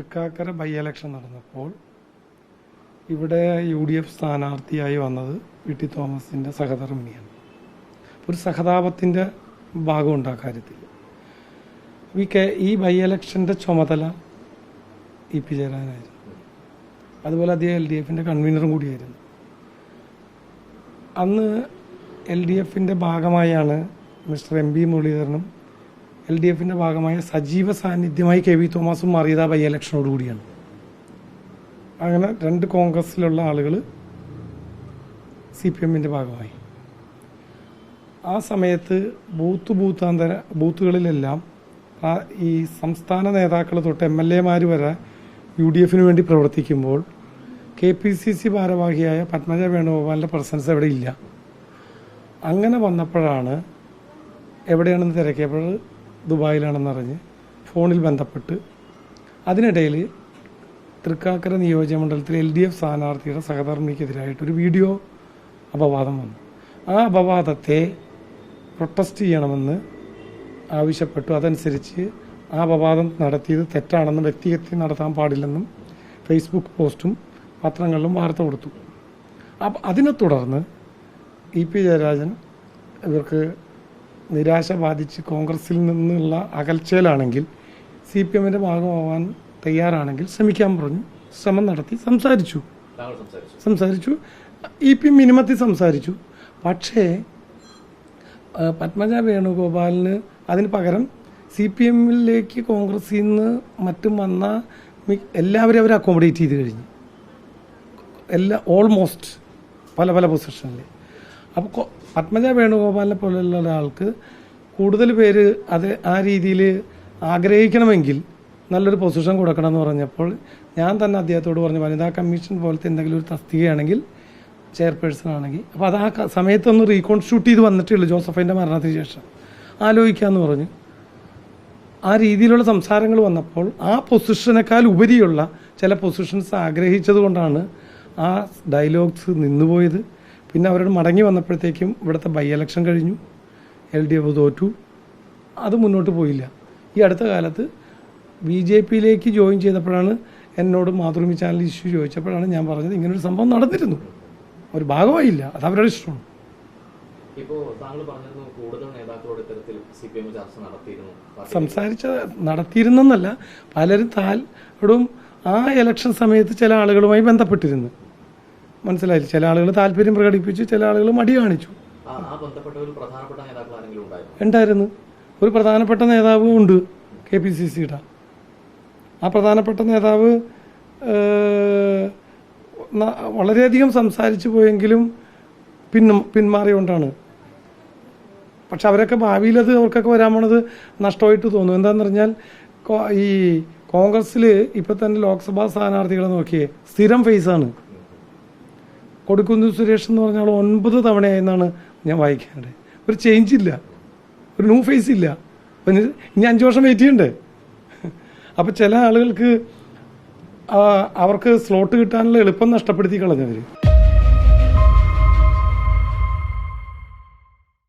Thrikkakara by election നടന്നപ്പോൾ ഇവിടെ U D F സ്ഥാനാർത്ഥിയായി വന്നത് വി ടി തോമസിന്റെ സഹധർമ്മിയാണ് ഒരു സഹതാപത്തിന്റെ ഭാഗമുണ്ട് ആ കാര്യത്തിൽ. ഈ കെ ഈ ബൈ ഇലക്ഷന്റെ ചുമതല ഇ പി ജയരാജനായിരുന്നു. അതുപോലെ അദ്ദേഹം എൽ ഡി എഫിന്റെ കൺവീനറും കൂടിയായിരുന്നു. അന്ന് എൽ ഡി എഫിന്റെ ഭാഗമായാണ് മിസ്റ്റർ എം പി മുരളീധരനും ഡി എഫിന്റെ ഭാഗമായ സജീവ സാന്നിധ്യമായി കെ വി തോമസും മാറിയത് ആ ഇലക്ഷനോട് കൂടിയാണ്. അങ്ങനെ രണ്ട് കോൺഗ്രസ്സിലുള്ള ആളുകൾ സി പി എമ്മിന്റെ ഭാഗമായി. ആ സമയത്ത് ബൂത്ത് ബൂത്താന്തര ബൂത്തുകളിലെല്ലാം ഈ സംസ്ഥാന നേതാക്കൾ തൊട്ട് എം എൽ എമാർ വരെ യു ഡി എഫിന് വേണ്ടി പ്രവർത്തിക്കുമ്പോൾ കെ പി സി സി ഭാരവാഹിയായ പത്മജ വേണുഗോപാലിന്റെ പ്രസൻസ് അവിടെ ഇല്ല. അങ്ങനെ വന്നപ്പോഴാണ് എവിടെയാണെന്ന് തിരക്കിയപ്പോൾ ദുബായിലാണെന്ന് അറിഞ്ഞ് ഫോണിൽ ബന്ധപ്പെട്ട്. അതിനിടയിൽ തൃക്കാക്കര നിയോജക നിയോജകമണ്ഡലത്തിലെ എൽ ഡി എഫ് സ്ഥാനാർത്ഥിയുടെ സഹധർമ്മിക്കെതിരായിട്ടൊരു വീഡിയോ അപവാദം വന്നു. ആ അപവാദത്തെ പ്രൊട്ടസ്റ്റ് ചെയ്യണമെന്ന് ആവശ്യപ്പെട്ടു. അതനുസരിച്ച് ആ അപവാദം നടത്തിയത് തെറ്റാണെന്നും വ്യക്തിഹത്യ നടത്താൻ പാടില്ലെന്നും ഫേസ്ബുക്ക് പോസ്റ്റും പത്രങ്ങളിലും വാർത്ത കൊടുത്തു. അപ്പം അതിനെ തുടർന്ന് ഇ പി ജയരാജൻ ഇവർക്ക് നിരാശ ബാധിച്ച് കോൺഗ്രസിൽ നിന്നുള്ള അകൽച്ചയിലാണെങ്കിൽ സി പി എമ്മിന്റെ ഭാഗമാവാൻ തയ്യാറാണെങ്കിൽ ശ്രമിക്കാൻ പറഞ്ഞു ശ്രമം നടത്തി സംസാരിച്ചു. സംസാരിച്ചു. ഇ പി മിനിമത്തിൽ സംസാരിച്ചു. പക്ഷേ പത്മജ വേണുഗോപാലിന് അതിന് പകരം സി പി എമ്മിലേക്ക് കോൺഗ്രസിൽ നിന്ന് മറ്റും വന്ന എല്ലാവരും അവർ അക്കോമഡേറ്റ് ചെയ്ത് കഴിഞ്ഞു. എല്ലാ ഓൾമോസ്റ്റ് പല പല പൊസിഷനിൽ. അപ്പോൾ പത്മജ വേണുഗോപാലിനെ പോലെയുള്ള ഒരാൾക്ക് കൂടുതൽ പേര് അത് ആ രീതിയിൽ ആഗ്രഹിക്കണമെങ്കിൽ നല്ലൊരു പൊസിഷൻ കൊടുക്കണം എന്ന് പറഞ്ഞപ്പോൾ ഞാൻ തന്നെ അദ്ദേഹത്തോട് പറഞ്ഞു വനിതാ കമ്മീഷൻ പോലത്തെ എന്തെങ്കിലും ഒരു തസ്തികയാണെങ്കിൽ ചെയർപേഴ്സൺ ആണെങ്കിൽ. അപ്പോൾ അത് ആ സമയത്തൊന്ന് റീകോൺസ്റ്റിറ്റ്യൂട്ട് ചെയ്ത് വന്നിട്ടുള്ളൂ ജോസഫൈന്റെ മരണത്തിന് ശേഷം. ആലോചിക്കാമെന്ന് പറഞ്ഞു. ആ രീതിയിലുള്ള സംസാരങ്ങൾ വന്നപ്പോൾ ആ പൊസിഷനേക്കാൾ ഉപരിയുള്ള ചില പൊസിഷൻസ് ആഗ്രഹിച്ചത് കൊണ്ടാണ് ആ ഡയലോഗ്സ് നിന്നുപോയത്. പിന്നെ അവരോട് മടങ്ങി വന്നപ്പോഴത്തേക്കും ഇവിടുത്തെ ബൈ എലക്ഷൻ കഴിഞ്ഞു. എൽ ഡി എഫ് തോറ്റു. അത് മുന്നോട്ട് പോയില്ല. ഈ അടുത്ത കാലത്ത് ബി ജെ പിയിലേക്ക് ജോയിൻ ചെയ്തപ്പോഴാണ് എന്നോട് മാതൃഭൂമി ചാനൽ ഇഷ്യൂ ചോദിച്ചപ്പോഴാണ് ഞാൻ പറഞ്ഞത് ഇങ്ങനൊരു സംഭവം നടന്നിരുന്നു. ഒരു ഭാഗമായില്ല. അത് അവരുടെ ഇഷ്ടമാണ്. സംസാരിച്ച നടത്തിയിരുന്നെന്നല്ല പലരും താല്പര്യവും ആ ഇലക്ഷൻ സമയത്ത് ചില ആളുകളുമായി ബന്ധപ്പെട്ടിരുന്നു. മനസ്സിലായില്ല. ചില ആളുകൾ താല്പര്യം പ്രകടിപ്പിച്ചു ചില ആളുകൾ മടി കാണിച്ചു. ഉണ്ടായിരുന്നു? ഒരു പ്രധാനപ്പെട്ട നേതാവ് ഉണ്ട് കെ പി സി സിയുടെ. ആ പ്രധാനപ്പെട്ട നേതാവ് വളരെയധികം സംസാരിച്ചു പോയെങ്കിലും പിന്നും പിന്മാറിയോണ്ടാണ്. പക്ഷെ അവരൊക്കെ ഭാവിയിൽ അത് അവർക്കൊക്കെ വരാൻ പോണത് നഷ്ടമായിട്ട് തോന്നും. എന്താണെന്ന് പറഞ്ഞാൽ ഈ കോൺഗ്രസ്സിൽ ഇപ്പം തന്നെ ലോക്സഭാ സ്ഥാനാർത്ഥികളെ നോക്കിയേ സ്ഥിരം ഫേസാണ്. കൊടുക്കുന്ന് സുരേഷ് എന്ന് പറഞ്ഞാൽ ഒൻപത് തവണയായെന്നാണ് ഞാൻ വായിക്കേണ്ടത് ഒരു ചേഞ്ച് ഇല്ല. ഒരു ന്യൂ ഫേസ് ഇല്ല. പിന്നെ ഇനി അഞ്ച് വർഷം വെയിറ്റ് ചെയ്യണ്ടേ? അപ്പോൾ ചില ആളുകൾക്ക് അവർക്ക് സ്ലോട്ട് കിട്ടാനുള്ള എളുപ്പം നഷ്ടപ്പെടുത്തി കളഞ്ഞവർ